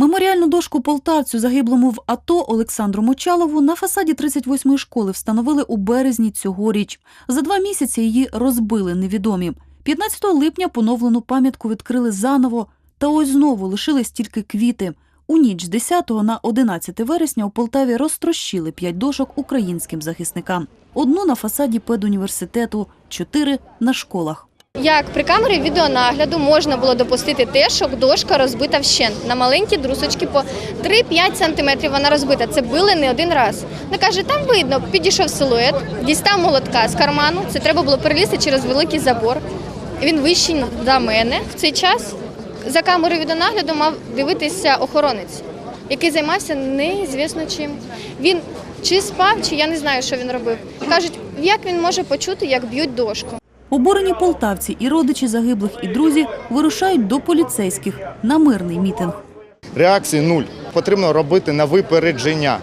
Меморіальну дошку полтавцю, загиблому в АТО Олександру Мочалову, на фасаді 38-ї школи встановили у березні цьогоріч. За два місяці її розбили невідомі. 15 липня поновлену пам'ятку відкрили заново, та ось знову лишились тільки квіти. У ніч з 10 на 11 вересня у Полтаві розтрощили п'ять дошок українським захисникам. Одну на фасаді педуніверситету, чотири на школах. Як при камері відеонагляду можна було допустити те, що дошка розбита вщент. На маленькі друсочки по 3-5 сантиметрів вона розбита. Це били не один раз. Не каже, там видно, підійшов силует, дістав молотка з карману. Це треба було перелізти через великий забор. Він вищий за мене в цей час. За камерою відеонагляду мав дивитися охоронець, який займався неізвісно чим. Він чи спав, чи я не знаю, що він робив. Кажуть, як він може почути, як б'ють дошку. Обурені полтавці і родичі загиблих, і друзі вирушають до поліцейських на мирний мітинг. реакції нуль. Потрібно робити на випередження.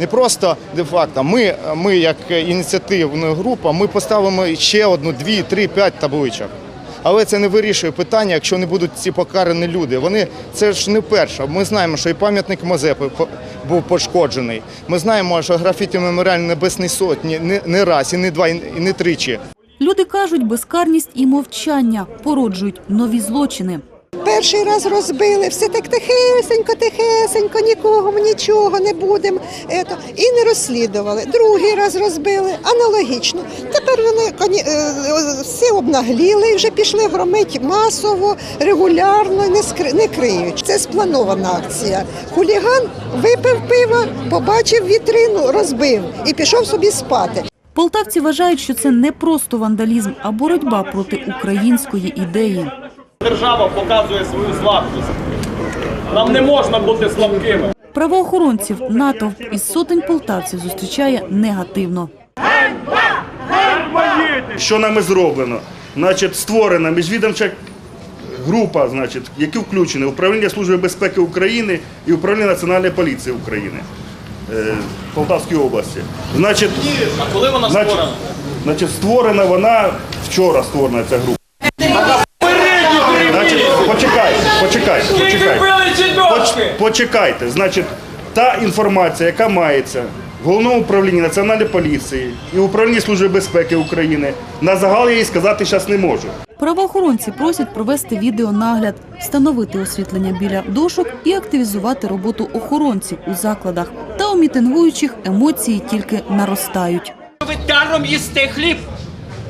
Не просто де-факто. Ми, ми, як ініціативна група, ми поставимо ще одну, дві, три, п'ять табличок. Але це не вирішує питання, якщо не будуть ці покарані люди. Вони це ж не перше. Ми знаємо, що і пам'ятник Мазепи був пошкоджений. Ми знаємо, що графіті меморіаль Небесної Сотні не, не раз, і не два, і не тричі. Люди кажуть, безкарність і мовчання породжують нові злочини. Перший раз розбили, все так тихесенько, тихесенько, нікого, нічого не будемо. І не розслідували. Другий раз розбили, аналогічно. Тепер вони е, е, всі обнагліли і вже пішли громити масово, регулярно, не, скри- криють. Це спланована акція. Хуліган випив пива, побачив вітрину, розбив і пішов собі спати. Полтавці вважають, що це не просто вандалізм, а боротьба проти української ідеї. Держава показує свою слабкість. Нам не можна бути слабкими. Правоохоронців натовп із сотень полтавців зустрічає негативно. що нами зроблено. Значить, створена міжвідомча група, значить, які включені Управління Служби безпеки України і Управління Національної поліції України е, Полтавської області. Значить, А коли вона значить, створена? значить, створена вона вчора створена ця група. Значить, почекайте, почекайте, почекайте. Поч- почекайте. Значить, та інформація, яка мається в головному управлінні Національної поліції і управлінні Служби безпеки України, на загал я їй сказати зараз не можу. Правоохоронці просять провести відеонагляд, встановити освітлення біля дошок і активізувати роботу охоронців у закладах. У мітингуючих емоції тільки наростають. Ви даром їсте хліб.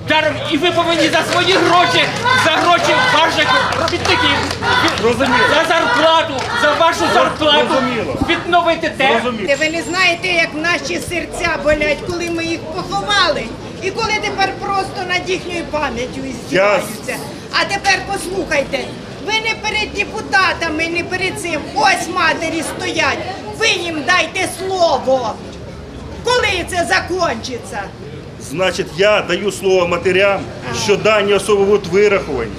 Даром, і ви повинні за свої гроші, за гроші ваших робітників, за зарплату, за вашу зарплату відновити те. Ви не знаєте, як наші серця болять, коли ми їх поховали, і коли тепер просто над їхньою пам'яттю здіваються. А тепер послухайте, ви не перед депутатами, не перед цим. Ось матері стоять. Ви їм дайте слово. Коли це закінчиться? Значить, я даю слово матерям, що дані особи будуть вираховані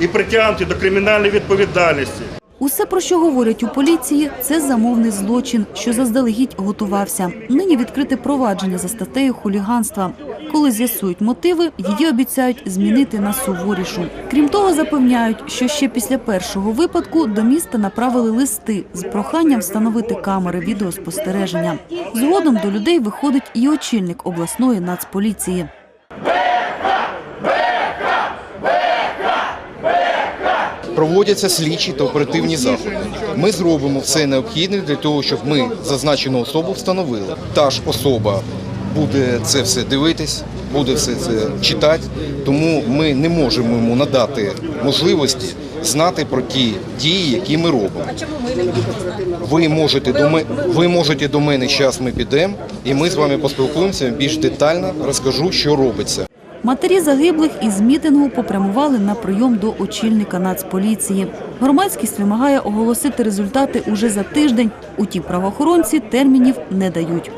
і притягнуті до кримінальної відповідальності. Усе, про що говорять у поліції, це замовний злочин, що заздалегідь готувався. Нині відкрите провадження за статтею хуліганства. Коли з'ясують мотиви, її обіцяють змінити на суворішу. Крім того, запевняють, що ще після першого випадку до міста направили листи з проханням встановити камери відеоспостереження. Згодом до людей виходить і очільник обласної нацполіції. Проводяться слідчі та оперативні заходи. Ми зробимо все необхідне для того, щоб ми зазначену особу встановили. Та ж особа буде це все дивитись, буде все це читати, тому ми не можемо йому надати можливості знати про ті дії, які ми робимо. Ви можете до мене, ви можете до мене зараз ми підемо, і ми з вами поспілкуємося більш детально, розкажу, що робиться. Матері загиблих із мітингу попрямували на прийом до очільника Нацполіції. Громадськість вимагає оголосити результати уже за тиждень. Утім, правоохоронці термінів не дають.